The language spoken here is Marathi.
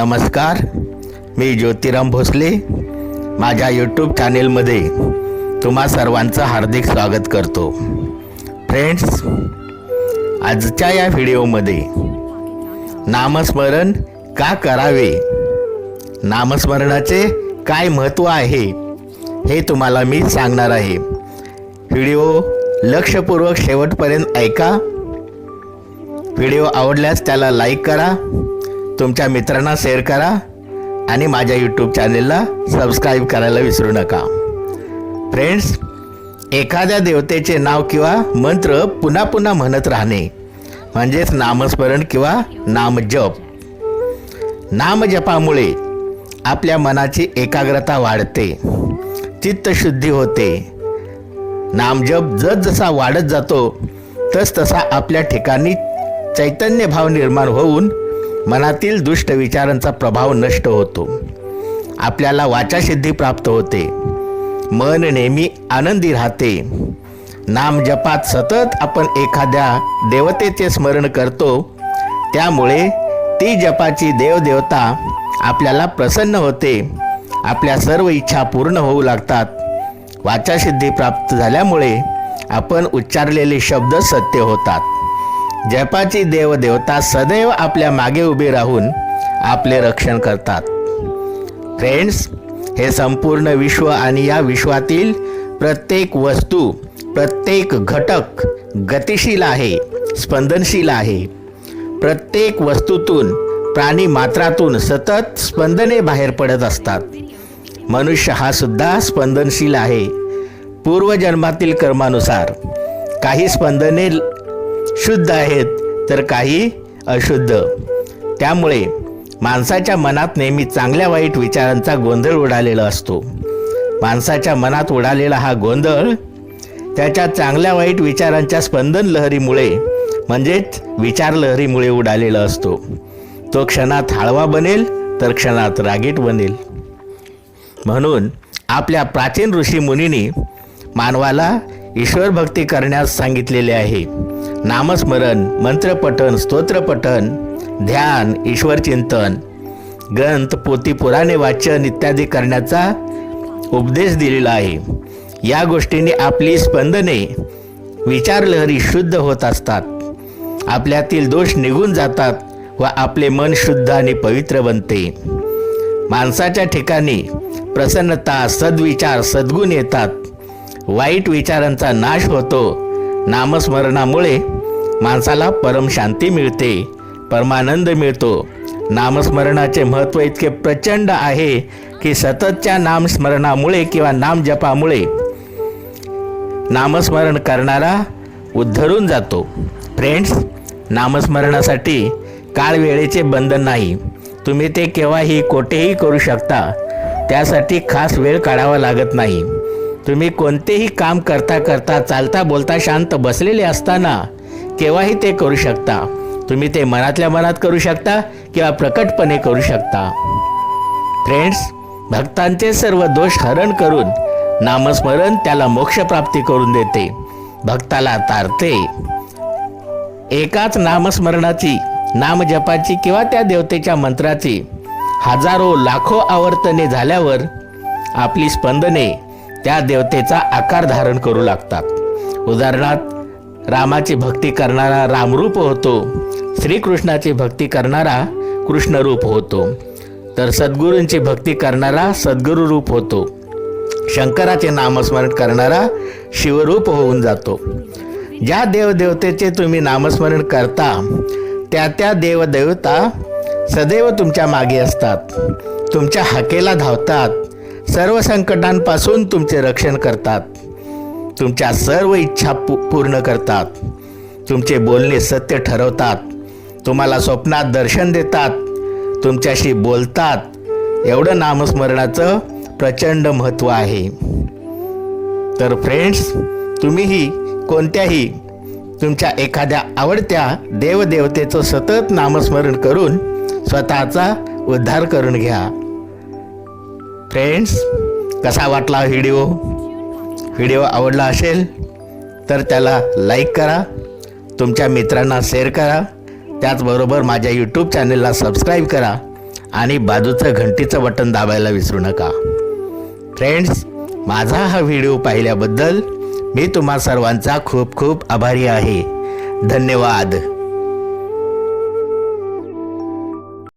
नमस्कार मी ज्योतिराम भोसले माझ्या यूट्यूब चॅनेलमध्ये तुम्हा सर्वांचं हार्दिक स्वागत करतो. फ्रेंड्स आजच्या या व्हिडिओमध्ये नामस्मरण का करावे? नामस्मरणाचे काय महत्त्व आहे? हे तुम्हाला मी सांगणार आहे. व्हिडिओ लक्षपूर्वक शेवटपर्यंत ऐका. व्हिडिओ आवडल्यास त्याला लाईक करा. तुमच्या मित्रांना शेअर करा आणि माझ्या यूट्यूब चॅनेलला सबस्क्राईब करायला विसरू नका. फ्रेंड्स एखाद्या देवतेचे नाव किंवा मंत्र पुन्हा पुन्हा म्हणत राहणे म्हणजेच नामस्मरण किंवा नामजप. नामजपामुळे आपल्या मनाची एकाग्रता वाढते चित्तशुद्धी होते. नामजप जसजसा वाढत जातो तस तसा आपल्या ठिकाणी चैतन्य भाव निर्माण होऊन मनातील दुष्ट विचारांचा प्रभाव नष्ट होतो. आपल्याला वाचासिद्धी प्राप्त होते. मन नेहमी आनंदी राहते. नामजपात सतत आपण एखाद्या देवतेचे स्मरण करतो. त्यामुळे ती जपाची देवदेवता आपल्याला प्रसन्न होते. आपल्या सर्व इच्छा पूर्ण होऊ लागतात. वाचासिद्धी प्राप्त झाल्यामुळे आपण उच्चारलेले शब्द सत्य होतात. जपाची देवदेवता सदैव आपल्या मागे उभी राहून आपले रक्षण करतात. फ्रेंड्स हे संपूर्ण विश्व आणि या विश्वातील प्रत्येक वस्तू प्रत्येक घटक गतिशील आहे स्पंदनशील आहे. प्रत्येक वस्तूतून प्राणी मात्रातून सतत स्पंदने बाहेर पडत असतात. मनुष्य हा सुद्धा स्पंदनशील आहे. पूर्वजन्मातील कर्मानुसार काही स्पंदने शुद्ध आहेत तर काही अशुद्ध. त्यामुळे माणसाच्या मनात नेहमी चांगल्या वाईट विचारांचा गोंधळ उडालेला असतो. माणसाच्या मनात उडालेला हा गोंधळ त्याच्या चांगल्या वाईट विचारांच्या स्पंदन लहरीमुळे म्हणजेच विचार लहरीमुळे उडालेला असतो. तो क्षणात हळवा बनेल तर क्षणात रागीट बनेल. म्हणून आपल्या प्राचीन ऋषी मुनींनी मानवाला ईश्वर भक्ती करण्यास सांगितलेले आहे. नामस्मरण मंत्रपठन स्तोत्रपठन ध्यान ईश्वर चिंतन ग्रंथ पोती पुराणे वाचन इत्यादी करण्याचा उपदेश दिलेला आहे. या गोष्टींनी आपली स्पंदने विचारलहरी शुद्ध होत असतात. आपल्यातील दोष निघून जातात व आपले मन शुद्ध आणि पवित्र बनते. माणसाच्या ठिकाणी प्रसन्नता सद्विचार सद्गुण येतात. वाईट विचारांचा नाश होतो. नामस्मरणामुळे माणसाला परमशांती मिळते परमानंद मिळतो. नामस्मरणाचे महत्त्व इतके प्रचंड आहे की सततच्या नामस्मरणामुळे किंवा नामजपामुळे नामस्मरण करणारा उद्धरून जातो. फ्रेंड्स नामस्मरणासाठी काळ वेळेचे बंधन नाही. तुम्ही ते केव्हाही कोठेही करू शकता. त्यासाठी खास वेळ काढावा लागत नाही. तुम्ही कोणतेही काम करता करता चालता बोलता शांत बसलेले असताना केव्हाही ते करू शकता. तुम्ही ते मनातल्या मनात करू शकता किंवा प्रकटपणे करू शकता. फ्रेंड्स भक्तांचे सर्व दोष हरण करून नामस्मरण त्याला मोक्षप्राप्ती करून देते. भक्ताला तारते. एकाच नामस्मरणाची नामजपाची किंवा त्या देवतेच्या मंत्राची हजारो लाखो आवर्तने झाल्यावर आपली स्पंदने त्या देवतेचा आकार धारण करू लागतात. उदाहरणार्थ रामाची भक्ती करणारा रामरूप होतो श्रीकृष्णाची भक्ती करणारा कृष्णरूप होतो तर सद्गुरूंची भक्ती करणारा सद्गुरू रूप होतो शंकराचे नामस्मरण करणारा शिवरूप होऊन जातो. ज्या देवदेवतेचे तुम्ही नामस्मरण करता त्या त्या देवदेवता सदैव तुमच्या मागे असतात तुमच्या हाकेला धावतात सर्व संकटांपासून तुमचे रक्षण करतात. तुमच्या सर्व इच्छा पू पूर्ण करतात. तुमचे बोलणे सत्य ठरवतात. तुम्हाला स्वप्नात दर्शन देतात. तुमच्याशी बोलतात. एवढं नामस्मरणाचं प्रचंड महत्त्व आहे. तर फ्रेंड्स तुम्हीही कोणत्याही तुमच्या एखाद्या आवडत्या देवदेवतेचं सतत नामस्मरण करून स्वतःचा उद्धार करून घ्या. फ्रेंड्स कसा वाटला व्हिडिओ व्हिडिओ आवडला असेल तर त्याला लाईक करा. तुमच्या मित्रांना शेअर करा. त्याचबरोबर माझ्या यूट्यूब चॅनलला सबस्क्राईब करा. आणि बाजूचं घंटीचं बटन दाबायला विसरू नका. फ्रेंड्स माझा हा व्हिडिओ पाहिल्याबद्दल मी तुम्हा सर्वांचा खूप खूप आभारी आहे. धन्यवाद.